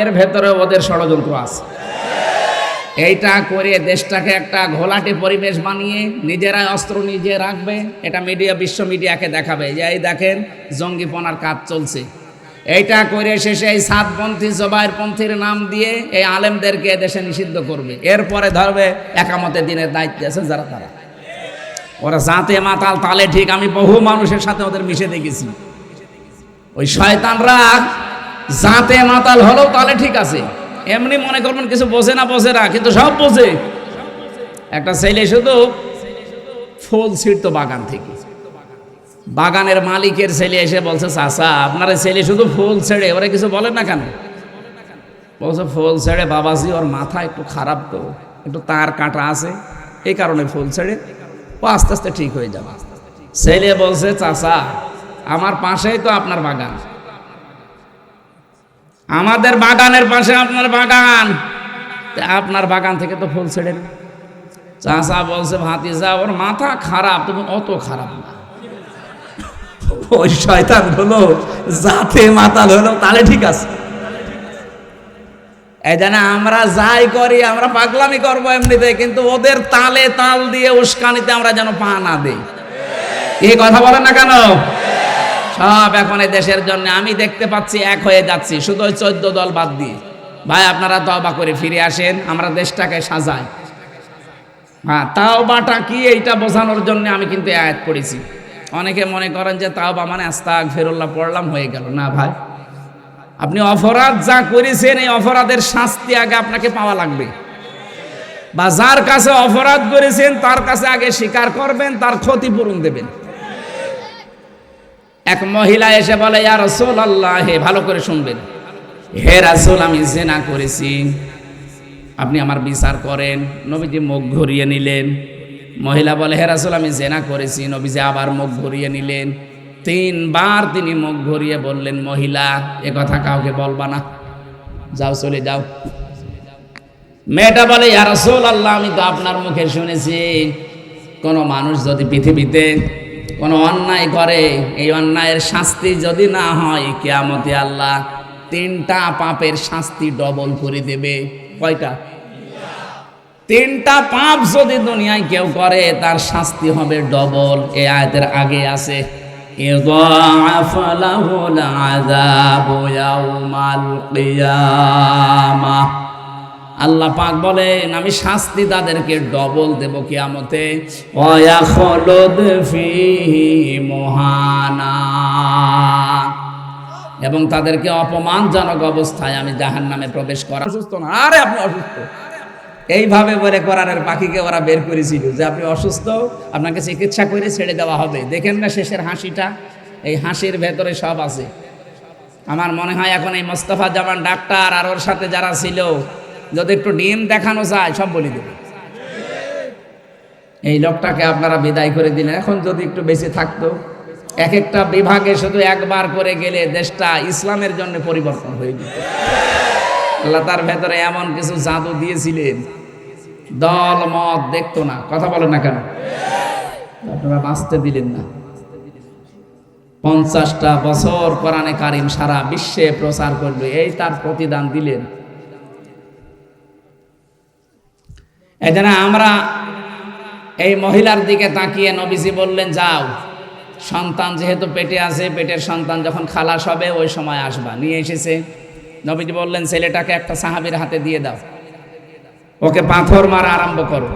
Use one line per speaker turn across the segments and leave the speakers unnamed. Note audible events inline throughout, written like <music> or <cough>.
এর ভেতরে ওদের ষড়যন্ত্র আছে। এইটা করে দেশটাকে একটা ঘোলাটে পরিবেশ বানিয়ে নিজেরাই অস্ত্র নিজে রাখবে, এটা মিডিয়া বিশ্ব মিডিয়াকে দেখাবে। যে এই দেখেন জঙ্গিপনার কাজ চলছে। এইটা করে শেষে এই সাতপন্থী জবাইরপন্থীর নাম দিয়ে এই আলেমদেরকে দেশে নিষিদ্ধ করবে। এরপরে ধরবে একামতে দিনের দায়িত্বে আছে যারা তারা। ওরা জাতে মাতাল তালে ঠিক, আমি বহু মানুষের সাথে ওদের মিশে দেখেছি। ওই শয়তানরা জাতে মাতাল হলেও তাহলে ঠিক আছে। এমনি মনে করবেন কিছু বোঝে না বোঝে না, কিন্তু সব বোঝে। একটা ছেলে শুধু ফুল ছিঁড়তো বাগান থেকে। বাগানের মালিকের ছেলে এসে বলছে চাষা আপনার ছেলে শুধু ফুল ছেড়ে, ওরা কিছু বলেন না কেন? বলছে, ফুল ছেড়ে বাবাজি, ওর মাথা একটু খারাপ তো, একটু তার কাটা আছে, এই কারণে ফুল ছেড়ে, ও আস্তে আস্তে ঠিক হয়ে যাবে। ছেলে বলছে চাষা আমার পাশেই তো আপনার বাগান। আমাদের বাগানের পাশে আপনার বাগান। আপনার বাগান থেকে তো ফুল ছেড়ে না। চাষা বলছে, ভাতিজা, ওর মাথা খারাপ, তুমি অত খারাপ না। ওই শয়তান হলো, জাতে মাতাল হলো, তাহলে ঠিক আছে। এই আমরা যাই করি, আমরা পাগলামি করব এমনিতে, কিন্তু ওদের তালে তাল দিয়ে উস্কানিতে আমরা যেন পা না দিই। এই কথা বলেন না কেন? সব এখন এই দেশের জন্য আমি দেখতে পাচ্ছি এক হয়ে যাচ্ছি। শুধু ওই চোদ্দ দল বাদ দিয়ে। ভাই, আপনারা তবা করে ফিরে আসেন, আমরা দেশটাকে সাজাই। হ্যাঁ তাও বাটা কি এইটা বোঝানোর জন্য আমি কিন্তু আয়াত পড়েছি। অনেকে মনে করেন যে তাও বা মানে আস্তাক ফেরুল্লাহ পড়লাম, হয়ে গেল। না ভাই, আপনি অপরাধ যা করেছেন, এই অপরাধের শাস্তি আগে আপনাকে পাওয়া লাগবে। বা যার কাছে অপরাধ করেছেন, তার কাছে আগে স্বীকার করবেন, তার ক্ষতিপূরণ দেবেন। এক মহিলা এসে বলে, ইয়া রসুল আল্লাহ হে ভালো করে শুনবেন। হে রাসুল, আমি জেনা করেছি। আপনি আমার বিচার করেন। নবীজি মুখ ঘুরিয়ে নিলেন। মহিলা বলে, হে রাসুল, আমি জেনা করেছি। নবীজি আবার মুখ ঘুরিয়ে নিলেন। তিনবার তিনি মুখ ঘুরিয়ে বললেন, মহিলা, এ কথা কাউকে বলবা না। যাও, চলে যাও। মেয়েটা বলে, ইয়া রাসূল আল্লাহ আমি তো আপনার মুখে শুনেছি। কোনো মানুষ যদি পৃথিবীতে কোনো অন্যায় করে, এই অন্যায়ের শাস্তি যদি না হয়, কেয়ামতে আল্লাহ তিনটা পাপের শাস্তি ডবল করে দেবে। কয়টা? তিনটা পাপ যদি দুনিয়ায় কেউ করে, তার শাস্তি হবে ডবল এ আয়তের আগে আছে আযাবু ইয়াউমাল কিয়ামাহ আল্লাহ পাক বলেন, আমি শাস্তি তাদেরকে ডবল দেব কিয়ামতে। ওয়াখলুদ ফিহি মুহানা। এবং তাদেরকে অপমানজনক অবস্থায় আমি জাহান নামে প্রবেশ করা অসুস্থ না, আরে আপনি অসুস্থ। এইভাবে বলে কোরআনের পাখিকে ওরা বের করেছিল যে আপনি অসুস্থ, আপনাকে চিকিৎসা করে ছেড়ে দেওয়া হবে। দেখেন না শেষের হাসিটা, এই হাসির ভেতরে সব আছে। আমার মনে হয় এখন এই মোস্তফা জামান ডাক্তার আর ওর সাথে যারা ছিল যদি একটু ডিম দেখানো যায়, সব বলে দেবে। এই লোকটাকে আপনারা বিদায় করে দিলেন। এখন যদি একটু বেশি থাকতো, এক একটা বিভাগে শুধু একবার করে গেলে দেশটা ইসলামের জন্য পরিবর্তন হয়ে যেত। আল্লাহ তার ভেতরে এমন কিছু জাদু দিয়েছিলেন, দল, মত দেখতো না, কথা বলেন না কেন? আপনারা বাঁচতে দিলেন না। পঞ্চাশটা বছর কোরআনে কারিম সারা বিশ্বে প্রচার করল, এই তার প্রতিদান দিলেন। এই জন্য আমরা এই মহিলার দিকে তাকিয়ে নবীজি বললেন, যাও, সন্তান যেহেতু পেটে আছে, পেটের সন্তান যখন খালাস হবে, ওই সময় আসবা। নিয়ে এসেছে। নবীজি বললেন, ছেলেটাকে একটা সাহাবির হাতে দিয়ে দাও। ওকে পাথর মারা আরম্ভ করো।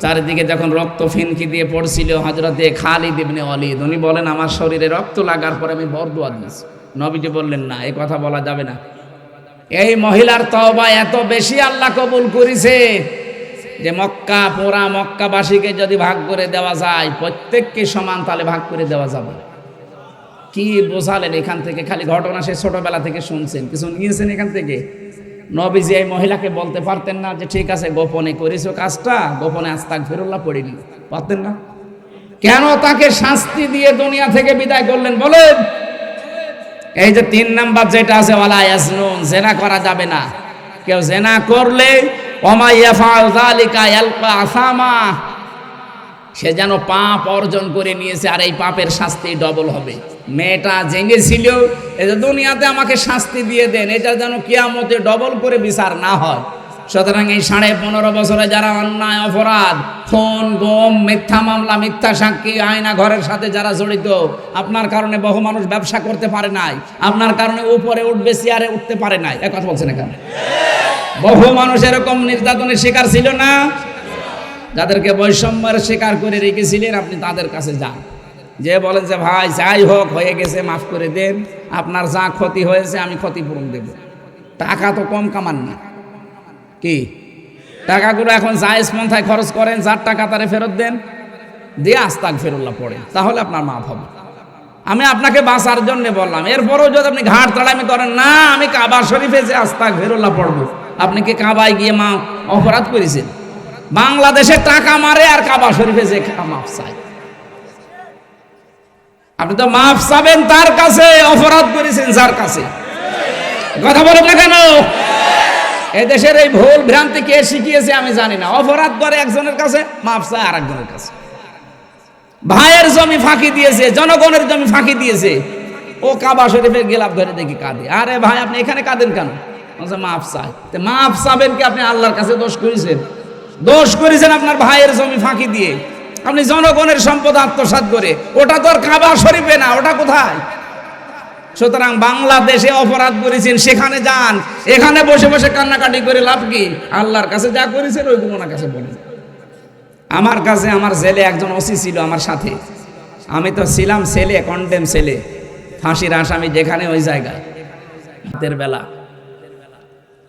চারিদিকে যখন রক্ত ফিনকি দিয়ে পড়ছিল হজরতে খালিদ ইবনে অলিদ উনি বলেন, আমার শরীরে রক্ত লাগার পরে আমি বরদুয়া দিয়েছি। নবীজি বললেন, না এই কথা বলা যাবে না। এই মহিলার তবা এত বেশি আল্লাহ কবুল করেছে যে মক্কা, পোড়া মক্কাবাসীকে যদি ভাগ করে দেওয়া যায়, প্রত্যেককে সমান তাহলে ভাগ করে দেওয়া যাবে। কি বোঝালেন এখান থেকে? খালি ঘটনা সে ছোটবেলা থেকে শুনছেন। কিছু নিয়েছেন এখান থেকে? নবীজি এই মহিলাকে বলতে পারতেন না যে, ঠিক আছে, গোপনে করেছ কাজটা, গোপনে আস্তাক ফেরুল্লাহ পড়িনি। পারতেন না? কেন তাকে শাস্তি দিয়ে দুনিয়া থেকে বিদায় করলেন? বলেন। এই যে তিন নাম্বার যেটা আছে, ওয়ালা ইয়াসনুন জেনা করা যাবে না। কেউ জেনা করলে সে যেন পাপ অর্জন করে নিয়েছে আর এই পাপের শাস্তি ডবল হবে। মেয়েটা জেঙ্গেছিল যে দুনিয়াতে আমাকে শাস্তি দিয়ে দেন, এটা যেন কিয়ামতে ডবল করে বিচার না হয়। সুতরাং এই সাড়ে পনেরো বছরে যারা অন্যায়, অপরাধ ফোন গম, মিথ্যা মামলা, মিথ্যা সাক্ষী, আয়না ঘরের সাথে যারা জড়িত, আপনার কারণে বহু মানুষ ব্যবসা করতে পারে নাই, আপনার কারণে উপরে উঠবে, চেয়ারে উঠতে পারে নাই। এক কথা বলছেন এখানে। বহু মানুষ এরকম নির্যাতনের শিকার ছিল না? যাদেরকে বৈষম্যের শিকার করে রেখেছিলেন, আপনি তাদের কাছে যান। যে বলেন যে, ভাই, যাই হোক, হয়ে গেছে, মাফ করে দেন। আপনার যা ক্ষতি হয়েছে, আমি ক্ষতিপূরণ দেব। টাকা তো কম কামান না। কি? টাকাগুলো এখন জায়েজ পন্থায় খরচ করেন, যার টাকা তারে ফেরত দেন। দিয়ে আস্তাক ফেরুল্লাহ পড়ে তাহলে আপনার মাফ হবে। আমি আপনাকে বাঁচার জন্য বললাম। এরপরেও যদি আপনি ঘাট তাড়ামি করেন, না, আমি কাবা শরীফে যে আস্তাক ফেরুল্লাহ পড়ব আপনি কি কাবায় গিয়ে মা অপরাধ করেছেন বাংলাদেশে টাকা মারে আর কাবা শরীফে যে মাফ চায়। আপনি তো মাফ চাবেন তার কাছে, অপরাধ করেছেন যার কাছে। কথা বলেন না কেন? এই দেশের এই ভুল ভ্রান্তি কে শিখিয়েছে আমি জানি না। অপরাধ করে একজনের কাছে, মাফ চায় আর একজনের কাছে। ভাইয়ের জমি ফাঁকি দিয়েছে, জনগণের জমি ফাঁকি দিয়েছে। ও কাবা শরীফে গেলাপ ধরে দেখি কাঁদে। আরে ভাই, আপনি এখানে কাঁদেন কেন? মাফ চাই তো মাফ চাবেন কি আপনি আল্লাহর কাছে দোষ করেছেন? দোষ করেছেন আপনার ভাইয়ের জমি ফাঁকি দিয়ে। আপনি জনগণের সম্পদ আত্মসাৎ করে। ওটা তো আর কাবা শরীফে না, ওটা কোথায়? সুতরাং বাংলাদেশে অপরাধ করেছেন, সেখানে যান। এখানে বসে বসে কান্নাকাটি করে লাভ কি? আল্লাহর কাছে যা করেছেন ওইগুলো ওনার কাছে বলেন। আমার কাছে আমার ছেলে একজন ওসি ছিল আমার সাথে। আমি তো ছিলাম ছেলে কন্ডেম ছেলে। ফাঁসির আসামি যেখানে ওই জায়গায়। রাতের বেলা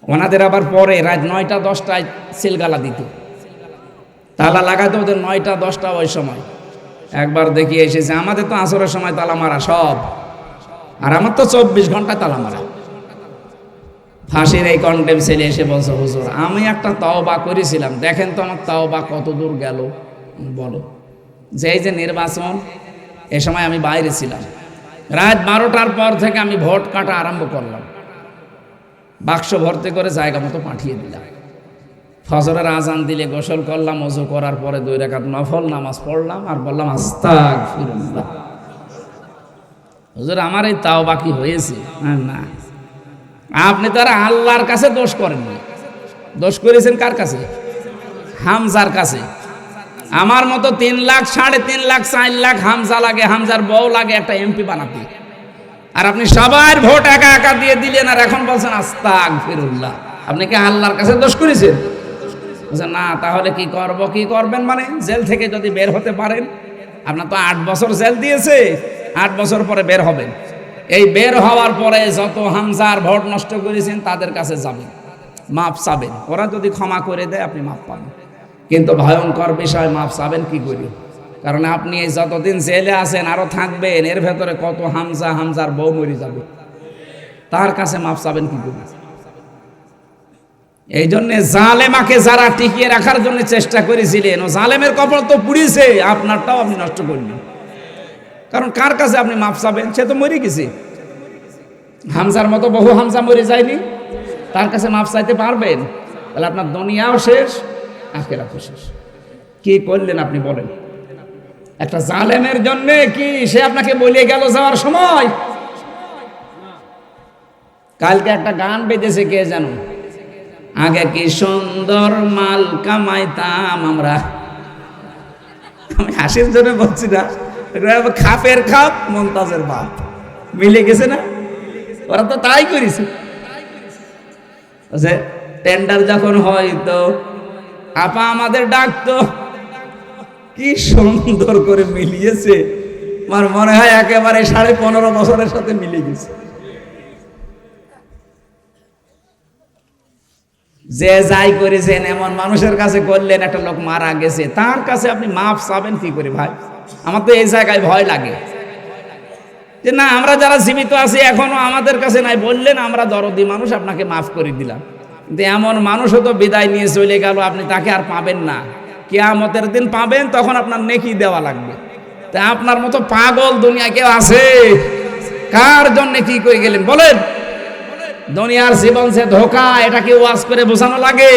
ওনাদের আবার পরে রাত নয়টা, দশটায় সিলগালা দিত। তালা লাগাতো ওদের নয়টা, দশটা ওই সময়। একবার দেখি এসেছে, আমাদের তো আসরের সময় তালা মারা সব। আর আমার তো চব্বিশ ঘণ্টা তালা মারা। ফাঁসির এই কন্টেম ছেলে এসে বলছে, হুজুর, আমি একটা তওবা করেছিলাম। দেখেন তো আমার তওবা কত দূর গেল। বলো। যে যে নির্বাচন, এ সময় আমি বাইরে ছিলাম। রাত বারোটার পর থেকে আমি ভোট কাটা আরম্ভ করলাম। বাক্স ভর্তি করে জায়গা মতো পাঠিয়ে দিলাম। ফজরের আজান দিলে গোসল করলাম অজু করার পরে দুই রেখাত নফল নামাজ পড়লাম আর বললাম আস্তাক হুজুর আমার এই তাও বাকি হয়েছে? হ্যাঁ, না। আপনি তো আর আল্লাহর কাছে দোষ করেননি দোষ করেছেন কার কাছে? হামজার কাছে। আমার মতো তিন লাখ সাড়ে তিন লাখ চার লাখ হামজা লাগে হামজার বউ লাগে একটা এমপি বানাতে। আর আপনি সবার ভোট একা একা দিয়ে দিলেন আর এখন বলছেন আস্তাক ফিরুল্লাহ আপনি কি আল্লাহর কাছে দোষ করেছেন? না, তাহলে কি করব, কি করবেন মানে? জেল থেকে যদি বের হতে পারেন, আপনার তো আট বছর জেল দিয়েছে, আট বছর পরে বের হবেন। এই বের হওয়ার পরে যত হামজার ভোট নষ্ট করেছেন, তাদের কাছে যাবেন, মাপ চাবেন। ওরা যদি ক্ষমা করে দেয়, আপনি মাপ পাবেন। কিন্তু ভয়ঙ্কর বিষয়, মাপ চাবেন কি করি? কারণ আপনি এই যতদিন জেলে আছেন, আরও থাকবেন, এর ভেতরে কত হামজা, হামজার বউ মরে যাবে। তার কাছে মাপ চাবেন কি করে? এই জন্য জালেমাকে যারা টিকিয়ে রাখার জন্য চেষ্টা করেছিলেন, ও জালেমের কপাল তো পুড়িয়েছে আপনারটাও আপনি নষ্ট করলেন কারণ কার কাছে আপনি মাপ চাবেন? সে তো মরে গেছে। হামজার মতো বহু হামজা মরে যায়নি। তার কাছে মাপ চাইতে পারবেন? তাহলে আপনার দুনিয়াও শেষ, আখেরাতও শেষ। কি করলেন আপনি বলেন? একটা জালেমের জন্য কি সে আপনাকে বলিয়ে গেল যাওয়ার সময়? কালকে একটা গান বেজেছে কে জানো? আগে কি সুন্দর মাল কামাইতাম আমরা? আমি হাসির জন্য বলছি না। খাপের খাপ, মমতাজের বাপ। মিলে গেছে না? ওরা তো তাই করেছে। টেন্ডার যখন হয় তো, আপা আমাদের ডাকতো। কি সুন্দর করে মিলিয়েছে। আমার মনে হয় একেবারে সাড়ে পনেরো বছরের সাথে মিলে গেছে। যে যাই করেছেন, এমন মানুষের কাছে করলেন, একটা লোক মারা গেছে। তার কাছে আপনি মাফ চাবেন কি করে ভাই? আমার তো এই জায়গায় ভয় লাগে। যে না, আমরা যারা জীবিত আছি, এখনও আমাদের কাছে নাই। বললেন, আমরা দরদি মানুষ, আপনাকে মাফ করে দিলাম। কিন্তু এমন মানুষও তো বিদায় নিয়ে চলে গেল, আপনি তাকে আর পাবেন না। কেয়ামতের দিন পাবেন, তখন আপনার নেকি দেওয়া লাগবে। তা আপনার মতো পাগল দুনিয়া কেউ আছে? কার জন্য কি করে গেলেন? বলেন। দুনিয়ার জীবন সে ধোকা, এটা কি ওয়াজ করে বোঝানো লাগে?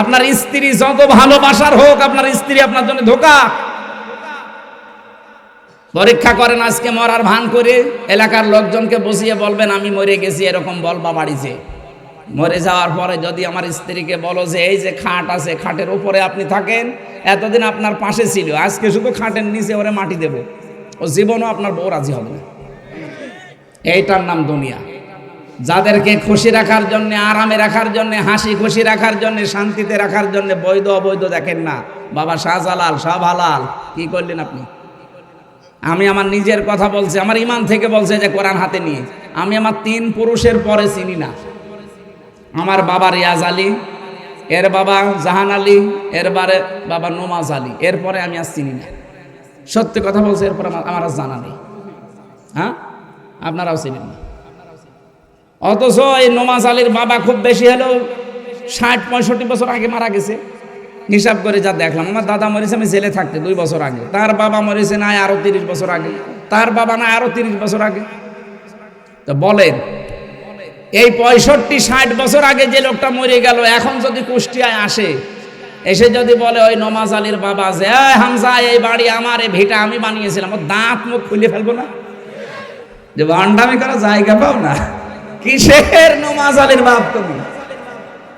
আপনার স্ত্রী যত ভালোবাসার হোক, আপনার স্ত্রী আপনার জন্য ধোকা। পরীক্ষা করেন আজকে মরার ভান করে, এলাকার লোকজনকে বসিয়ে বলবেন, আমি মরে গেছি, এরকম বলবা বাড়িছে মরে যাওয়ার পরে যদি আমার স্ত্রীকে বলো যে এই যে খাট আছে, খাটের উপরে আপনি থাকেন, এতদিন আপনার পাশে ছিল, আজকে শুধু খাটের নিচে ওরে মাটি দেব। ও জীবনও আপনার বউ রাজি হবে না। এইটার নাম দুনিয়া। যাদেরকে খুশি রাখার জন্য, আরামে রাখার জন্য, হাসি খুশি রাখার জন্য, শান্তিতে রাখার জন্য বৈধ অবৈধ দেখেন না। বাবা শাহজালাল শাহ হালাল কি করলেন আপনি? আমি আমার নিজের কথা বলছি, আমার ইমান থেকে বলছে যে কোরআন হাতে নিয়ে। আমি আমার তিন পুরুষের পরে চিনি না। আমার বাবা রিয়াজ আলী, এর বাবা জাহান আলী, এর বারে বাবা নোমাজ আলী। এরপরে আমি আর চিনি না। সত্যি কথা বলছে এরপরে আমার আর জানা নেই। হ্যাঁ? আপনারাও চিনেন না। অথচ এই নোমাজ আলীর বাবা খুব বেশি হলেও ষাট, পঁয়ষট্টি বছর আগে মারা গেছে। হিসাব করে যা দেখলাম। আমার দাদা মরেছে, আমি জেলে থাকতে দুই বছর আগে। তার বাবা মরেছে না আরও তিরিশ বছর আগে। তার বাবা না আরও তিরিশ বছর আগে। তো বলেন এই পঁয়ষট্টি, ষাট বছর আগে যে লোকটা মরে গেল, এখন যদি কুষ্টিয়ায় আসে, এসে যদি বলে, ওই নমাজ আলীর বাবা যে "এই হামজা, এই বাড়ি আমার, এই ভিটা আমি বানিয়েছিলাম, ওর দাঁত মুখ খুলে ফেলব না? যে ভান্ডামি করার জায়গা পাও না। কিসের নমাজ আলীর বাপ তুমি?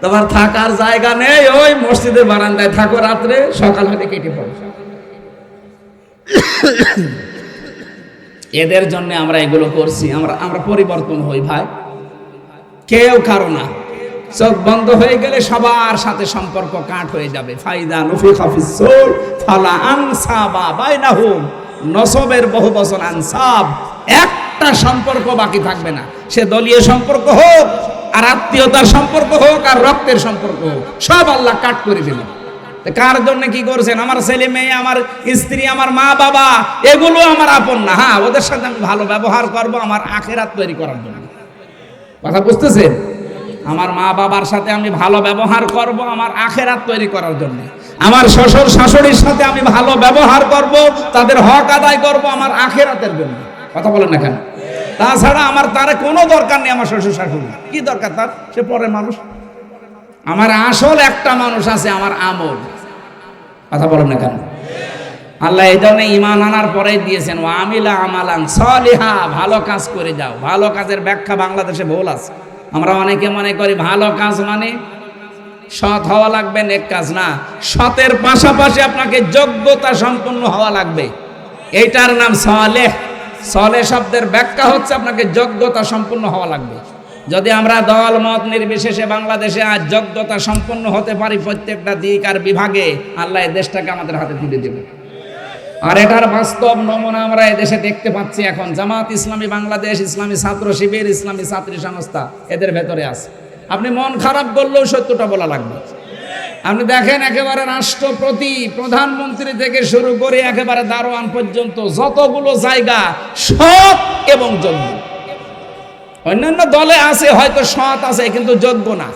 তোমার থাকার জায়গা নেই, ওই মসজিদের বারান্দায় থাকো রাত্রে, সকাল হতে কেটে পড়ো। <coughs> এদের জন্য আমরা এগুলো করছি, আমরা আমরা পরিবর্তন হই ভাই। কেউ কারও না। চোখ বন্ধ হয়ে গেলে সবার সাথে সম্পর্ক কাট হয়ে যাবে। ফাইদা নফি হাফিজ ফালা আনসাবা বাইনাহুম। নসবের বহু বছর আনসাব, একটা সম্পর্ক বাকি থাকবে না। সে দলীয় সম্পর্ক হোক, আর আত্মীয়তার সম্পর্ক হোক, আর রক্তের সম্পর্ক হোক, সব আল্লাহ কাট করে দিল কার জন্য কি করছেন? আমার ছেলে মেয়ে, আমার স্ত্রী, আমার মা বাবা, এগুলো আমার আপন না। হ্যাঁ ওদের সাথে আমি ভালো ব্যবহার করব, আমার আখেরাত তৈরি করার জন্য। কথা বুঝতেছেন? আমার মা বাবার সাথে আমি ভালো ব্যবহার করব আমার আখেরাত তৈরি করার জন্য। আমার শ্বশুর শাশুড়ির সাথে আমি ভালো ব্যবহার করব, তাদের হক আদায় করব আমার আখেরাতের জন্য। কথা বলেন না কেন? তাছাড়া আমার তার কোনো দরকার নেই আমার শ্বশুর শাশুড়ি। কি দরকার তার? সে পরের মানুষ। আমার আসল একটা মানুষ আছে, আমার আমল। কথা বলেন না কেন? আল্লাহ এই জন্য ইমান আনার পরে দিয়েছেন ও আমিলা আমালান সলিহা ভালো কাজ করে যাও। ভালো কাজের ব্যাখ্যা বাংলাদেশে ভুল আছে। আমরা অনেকে মনে করি ভালো কাজ মানে সৎ হওয়া লাগবে, নেক কাজ না। সতের পাশাপাশি আপনাকে যোগ্যতা সম্পন্ন হওয়া লাগবে। এইটার নাম সলেহ। সলে শব্দের ব্যাখ্যা হচ্ছে আপনাকে যোগ্যতা সম্পন্ন হওয়া লাগবে। যদি আমরা দল, মত নির্বিশেষে বাংলাদেশে আজ যোগ্যতা সম্পন্ন হতে পারি প্রত্যেকটা দিক আর বিভাগে, আল্লাহ দেশটাকে আমাদের হাতে তুলে দেবে। আর এটার বাস্তব নমুনা আমরা এদেশে দেখতে পাচ্ছি এখন। জামাত ইসলামী বাংলাদেশ, ইসলামী ছাত্র শিবির, ইসলামী ছাত্রী সংস্থা এদের ভেতরে আছে। আপনি মন খারাপ করলেও সত্যটা বলা লাগবে। আপনি দেখেন একেবারে রাষ্ট্রপতি, প্রধানমন্ত্রী থেকে শুরু করে একেবারে দারোয়ান পর্যন্ত যতগুলো জায়গা সৎ এবং যোগ্য। অন্যান্য দলে আছে, হয়তো সৎ আছে, কিন্তু যোগ্য না।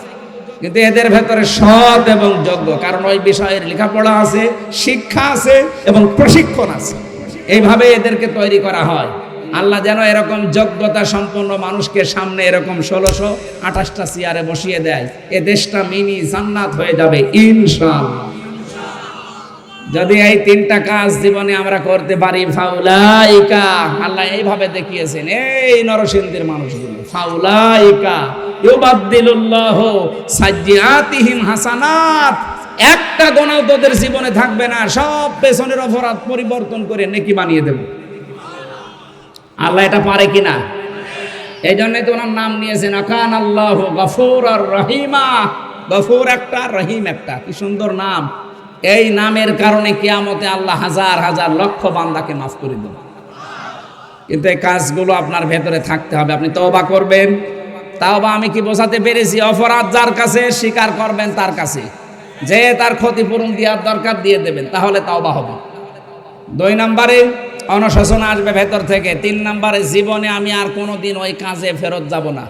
কিন্তু এদের ভেতরে সৎ এবং যোগ্য। কারণ ওই বিষয়ের লেখাপড়া আছে, শিক্ষা আছে এবং প্রশিক্ষণ আছে। এইভাবে এদেরকে তৈরি করা হয়। আল্লাহ যেন এরকম যোগ্যতা সম্পন্ন মানুষকে সামনে এরকম ষোলোশো আঠাশটা চেয়ারে বসিয়ে দেয়, এ দেশটা মিনি জান্নাত হয়ে যাবে, ইনশাআল্লাহ। যদি এই তিনটা কাজ জীবনে আমরা করতে পারি, ফাউলাইকা। আল্লাহ এইভাবে দেখিয়েছেন, এই নরসিংদীর মানুষগুলো, ফাউলাইকা। ইউবাদদিলুল্লাহ সাজ্জিআতিহিম হাসানাত। একটা গোনাও তোদের জীবনে থাকবে না, সব পেছনের অপরাধ পরিবর্তন করে নেকি বানিয়ে দেব। আল্লাহ এটা পারে কিনা এই জন্যই তো ওনার নাম নিয়েছেন আকান আল্লাহ গফুর আর রহিমা। গফুর একটা, রহিম একটা, কি সুন্দর নাম। এই নামের কারণে কিয়ামতে আল্লাহ হাজার হাজার লক্ষ বান্দাকে মাফ করে দেন কিন্তু এই কাজগুলো আপনার ভেতরে থাকতে হবে, আপনি তওবা করবেন। তাও বা আমি কি বোঝাতে পেরেছি? অপরাধ যার কাছে, স্বীকার করবেন তার কাছে। যে তার ক্ষতিপূরণ দেওয়ার দরকার দিয়ে দেবেন, তাহলে তাওবা হবে। দুই নম্বরে অনুশোচনা আসবে ভেতর থেকে। তিন নম্বরে, জীবনে আমি আর কোনো দিন ওই কাজে ফেরত যাব না।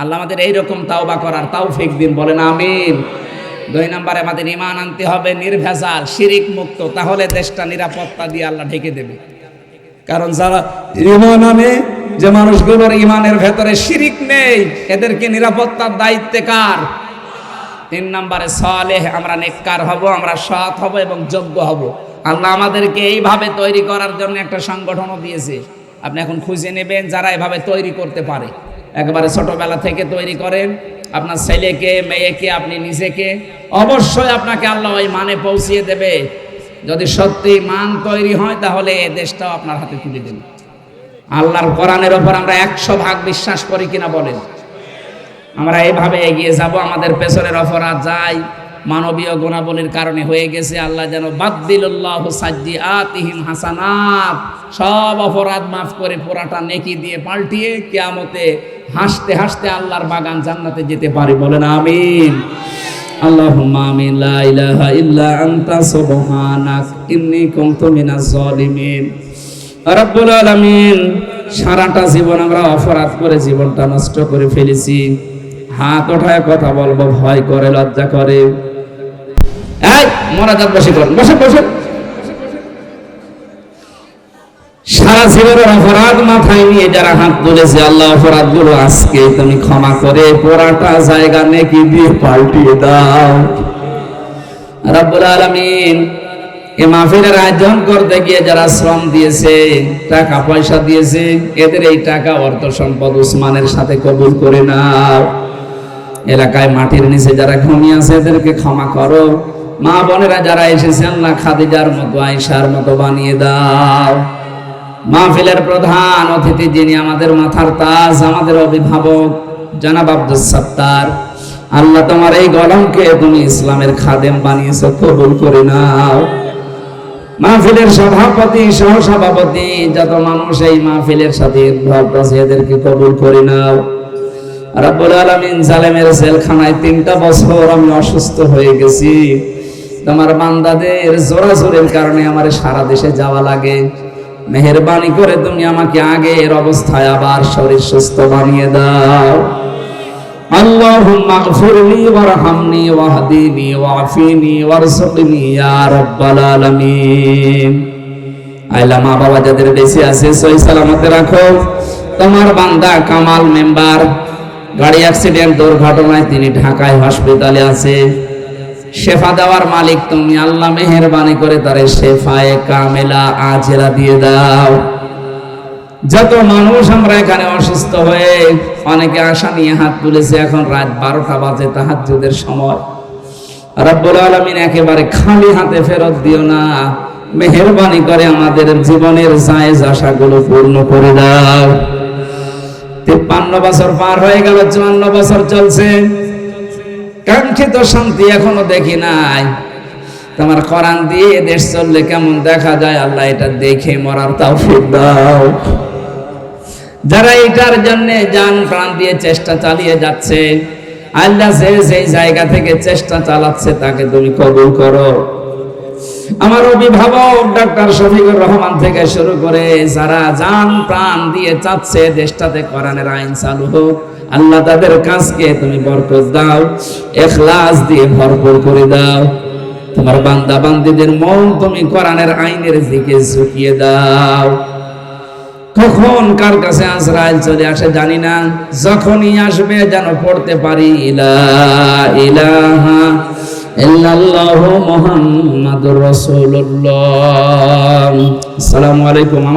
আল্লাহ আমাদের এইরকম তাওবা করার তাও ফেক দিন, বলেন আমিন। দুই নম্বরে আমাদের ইমান আনতে হবে, নির্ভেজাল, শিরিক মুক্ত। তাহলে দেশটা নিরাপত্তা দিয়ে আল্লাহ ঢেকে দেবে। কারণ যারা ইমান আনে, যে মানুষগুলোর ইমানের ভেতরে শিরিক নেই, এদেরকে নিরাপত্তার দায়িত্বে কার? তিন নম্বরে সালেহ, আমরা নেককার হব, আমরা সৎ হব এবং যোগ্য হব। আল্লাহ আমাদেরকে এইভাবে তৈরি করার জন্য একটা সংগঠনও দিয়েছে। আপনি এখন খুঁজে নেবেন যারা এভাবে তৈরি করতে পারে। একেবারে ছোটবেলা থেকে তৈরি করেন আপনার ছেলেকে, মেয়েকে, আপনি নিজেকে, অবশ্যই আপনাকে আল্লাহ ওই মানে পৌঁছিয়ে দেবে। যদি সত্যি মান তৈরি হয়, তাহলে এ দেশটাও আপনার হাতে তুলে দেবে। আল্লাহর কোরআনের ওপর আমরা একশো ভাগ বিশ্বাস করি কিনা বলেন। আমরা এভাবে এগিয়ে যাব, আমাদের পেছনের অপরাধ যাই, মানবীয় গুণাবলীর কারণে হয়ে গেছে। আল্লাহ যেন আতিহিম হাসানাত, সব অপরাধ মাফ করে পোড়াটা নেকি দিয়ে পাল্টিয়ে কেয়ামতে হাসতে হাসতে আল্লাহর বাগান জান্নাতে যেতে পারি বলেন আমিন। আলামিন, সারাটা জীবন আমরা অপরাধ করে জীবনটা নষ্ট করে ফেলেছি। হাত ওঠায় কথা বলব, ভয় করে, লজ্জা করে। এই মরাজাত বসে কর বসে বসে সারা অপরাধ মাথায় নিয়ে যারা হাত তুলেছে, আল্লাহ অপরাধগুলো আজকে তুমি ক্ষমা করে পোড়াটা জায়গা নেকি দিয়ে পাল্টিয়ে দাও। আলামিন এ মাহফিলের আয়োজন করতে গিয়ে যারা শ্রম দিয়েছে, টাকা পয়সা দিয়েছে, এদের এই টাকা অর্থ সম্পদ উসমানের সাথে কবুল করে নাও। এলাকায় মাটির নিচে যারা ঘুমিয়ে আছে, এদেরকে ক্ষমা করো। মা বোনেরা যারা এসেছেন না খাদিজার মতো, আয়েশার মতো বানিয়ে দাও। মাহফিলের প্রধান অতিথি যিনি আমাদের মাথার তাজ, আমাদের অভিভাবক, জনাব আব্দুল সত্তার। আল্লাহ তোমার এই গলমকে তুমি ইসলামের খাদেম বানিয়েছো, কবুল করে নাও। মাহফিলের সভাপতি সহ সভাপতি যত মানুষ এই মাহফিলের সাথে ইনভলভ আছে, এদেরকে কবুল করে নাও। রাব্বুল আলামিন জালেমের জেলখানায় তিনটা বছর আমি অসুস্থ হয়ে গেছি। তোমার বান্দাদের জোরাজোরের কারণে আমার সারা দেশে যাওয়া লাগে। মেহেরবানি করে তুমি আমাকে আগের অবস্থায় আবার শরীর সুস্থ বানিয়ে দাও اللهم اغفر لي وارحمني واهدني وعافيني وارزقني يا رب العالمين আইলা মা বাবা যাদের বেঁচে আছে সই সালামতে রাখো তোমার বান্দা কামাল মেম্বার গাড়ি অ্যাক্সিডেন্ট দুর্ঘটনায় তিনি ঢাকায় হসপিটালে আছে শেফা দেওয়ার মালিক, তুমি আল্লাহ মেহেরবানি করে তারে শেফায়ে কামেলা আজেরা দিয়ে দাও। যত মানুষ আমরা এখানে অসুস্থ হয়ে অনেকে আশা নিয়ে হাত তুলেছে, এখন রাত বারোটা বাজে তাহাজ্জুদের সময়। রব্বুল আলমিন একেবারে খালি হাতে ফেরত দিও না, মেহরবানি করে আমাদের জীবনের জায়েজ আশাগুলো পূর্ণ করে দাও। তিপ্পান্ন বছর পার হয়ে গেল, চুয়ান্ন বছর চলছে। কাঙ্ক্ষিত শান্তি এখনও দেখি নাই। তোমার কোরআন দিয়ে দেশ চললে কেমন দেখা যায়? আল্লাহ এটা দেখে মরার তাও দাও। যারা এটার জন্য যান প্রাণ দিয়ে চেষ্টা চালিয়ে যাচ্ছে, আল্লাহ যে যেই জায়গা থেকে চেষ্টা চালাচ্ছে তাকে তুমি কবুল করো। আমার অভিভাবক ডাক্তার শফিকুর রহমান থেকে শুরু করে যারা যান প্রাণ দিয়ে চাচ্ছে, দেশটাতে কোরআনের আইন চালু হোক আল্লাহ তাদের কাজকে তুমি বরকত দাও, এখলাস দিয়ে ভরপুর করে দাও। তোমার বান্দা বান্দিদের মন তুমি কোরআনের আইনের দিকে ঝুঁকিয়ে দাও। কখন কার কাছে আজরাইল চলে আসে জানি না, যখনই আসবে যেন পড়তে পারি ইলা ইলাহা ইল্লাল্লাহু মুহাম্মাদুর রাসূলুল্লাহ। আসসালামু আলাইকুম।